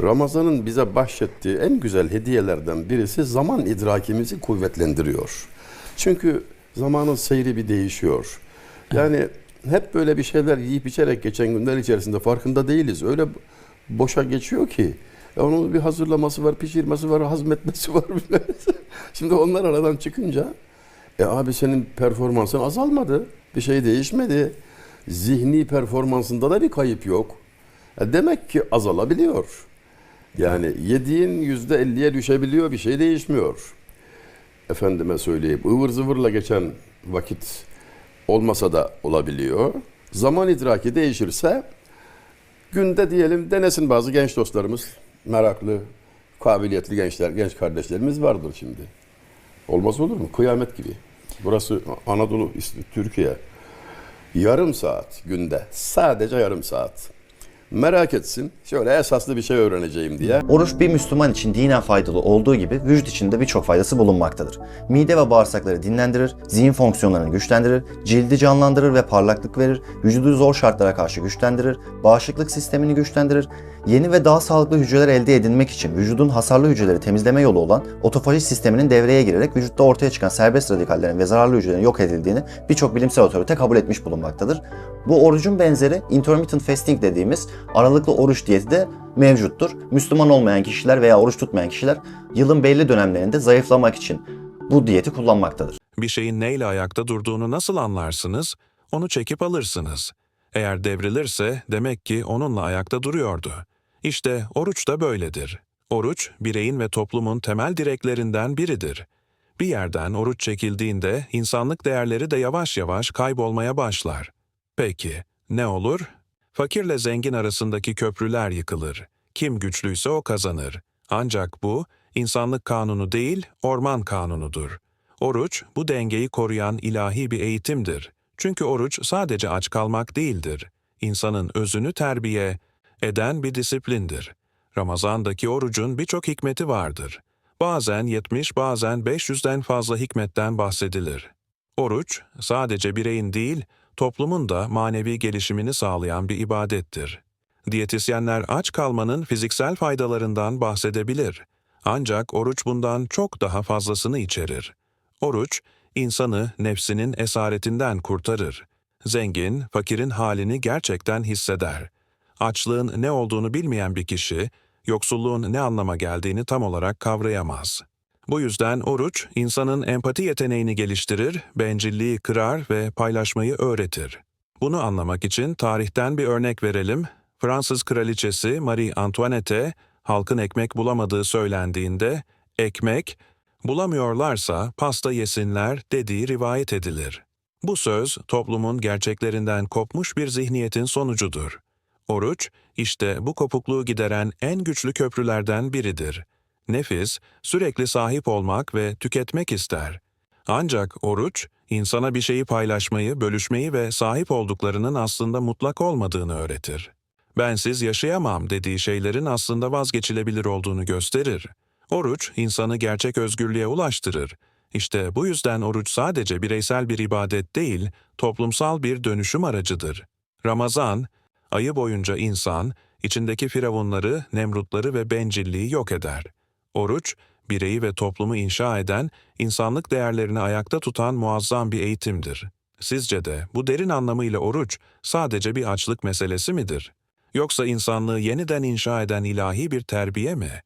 Ramazan'ın bize bahşettiği en güzel hediyelerden birisi zaman idrakimizi kuvvetlendiriyor. Çünkü zamanın seyri bir değişiyor. Yani hep böyle bir şeyler yiyip içerek geçen günler içerisinde farkında değiliz. Öyle boşa geçiyor ki. Ya onun bir hazırlaması var, pişirmesi var, hazmetmesi var. Şimdi onlar aradan çıkınca e abi senin performansın azalmadı. Bir şey değişmedi. Zihni performansında da bir kayıp yok. E demek ki azalabiliyor. Yani yediğin yüzde elliye düşebiliyor bir şey değişmiyor. Efendime söyleyeyim ıvır zıvırla geçen vakit olmasa da olabiliyor. Zaman idraki değişirse günde diyelim denesin bazı genç dostlarımız meraklı, kabiliyetli gençler, genç kardeşlerimiz vardır şimdi. Olmaz olur mu? Kıyamet gibi. Burası Anadolu, Türkiye. Yarım saat günde. Sadece yarım saat. Merak etsin. Şöyle esaslı bir şey öğreneceğim diye. Oruç bir Müslüman için dinen faydalı olduğu gibi vücut için de birçok faydası bulunmaktadır. Mide ve bağırsakları dinlendirir, zihin fonksiyonlarını güçlendirir, cildi canlandırır ve parlaklık verir, vücudu zor şartlara karşı güçlendirir, bağışıklık sistemini güçlendirir, yeni ve daha sağlıklı hücreler elde edinmek için vücudun hasarlı hücreleri temizleme yolu olan otofaji sisteminin devreye girerek vücutta ortaya çıkan serbest radikallerin ve zararlı hücrelerin yok edildiğini birçok bilimsel otorite kabul etmiş bulunmaktadır. Bu orucun benzeri intermittent fasting dediğimiz aralıklı oruç diyeti de mevcuttur. Müslüman olmayan kişiler veya oruç tutmayan kişiler yılın belli dönemlerinde zayıflamak için bu diyeti kullanmaktadır. Bir şeyin neyle ayakta durduğunu nasıl anlarsınız? Onu çekip alırsınız. Eğer devrilirse demek ki onunla ayakta duruyordu. İşte oruç da böyledir. Oruç, bireyin ve toplumun temel direklerinden biridir. Bir yerden oruç çekildiğinde insanlık değerleri de yavaş yavaş kaybolmaya başlar. Peki, ne olur? Fakirle zengin arasındaki köprüler yıkılır. Kim güçlüyse o kazanır. Ancak bu, insanlık kanunu değil, orman kanunudur. Oruç, bu dengeyi koruyan ilahi bir eğitimdir. Çünkü oruç sadece aç kalmak değildir. İnsanın özünü terbiye eden bir disiplindir. Ramazandaki orucun birçok hikmeti vardır. Bazen 70, bazen 500'den fazla hikmetten bahsedilir. Oruç, sadece bireyin değil, toplumun da manevi gelişimini sağlayan bir ibadettir. Diyetisyenler aç kalmanın fiziksel faydalarından bahsedebilir. Ancak oruç bundan çok daha fazlasını içerir. Oruç, insanı nefsinin esaretinden kurtarır. Zengin, fakirin halini gerçekten hisseder. Açlığın ne olduğunu bilmeyen bir kişi, yoksulluğun ne anlama geldiğini tam olarak kavrayamaz. Bu yüzden oruç, insanın empati yeteneğini geliştirir, bencilliği kırar ve paylaşmayı öğretir. Bunu anlamak için tarihten bir örnek verelim. Fransız kraliçesi Marie Antoinette, halkın ekmek bulamadığı söylendiğinde, ekmek, bulamıyorlarsa pasta yesinler dediği rivayet edilir. Bu söz, toplumun gerçeklerinden kopmuş bir zihniyetin sonucudur. Oruç, işte bu kopukluğu gideren en güçlü köprülerden biridir. Nefis, sürekli sahip olmak ve tüketmek ister. Ancak oruç, insana bir şeyi paylaşmayı, bölüşmeyi ve sahip olduklarının aslında mutlak olmadığını öğretir. Bensiz yaşayamam dediği şeylerin aslında vazgeçilebilir olduğunu gösterir. Oruç, insanı gerçek özgürlüğe ulaştırır. İşte bu yüzden oruç sadece bireysel bir ibadet değil, toplumsal bir dönüşüm aracıdır. Ramazan, ayı boyunca insan, içindeki firavunları, nemrutları ve bencilliği yok eder. Oruç, bireyi ve toplumu inşa eden, insanlık değerlerini ayakta tutan muazzam bir eğitimdir. Sizce de bu derin anlamıyla oruç sadece bir açlık meselesi midir? Yoksa insanlığı yeniden inşa eden ilahi bir terbiye mi?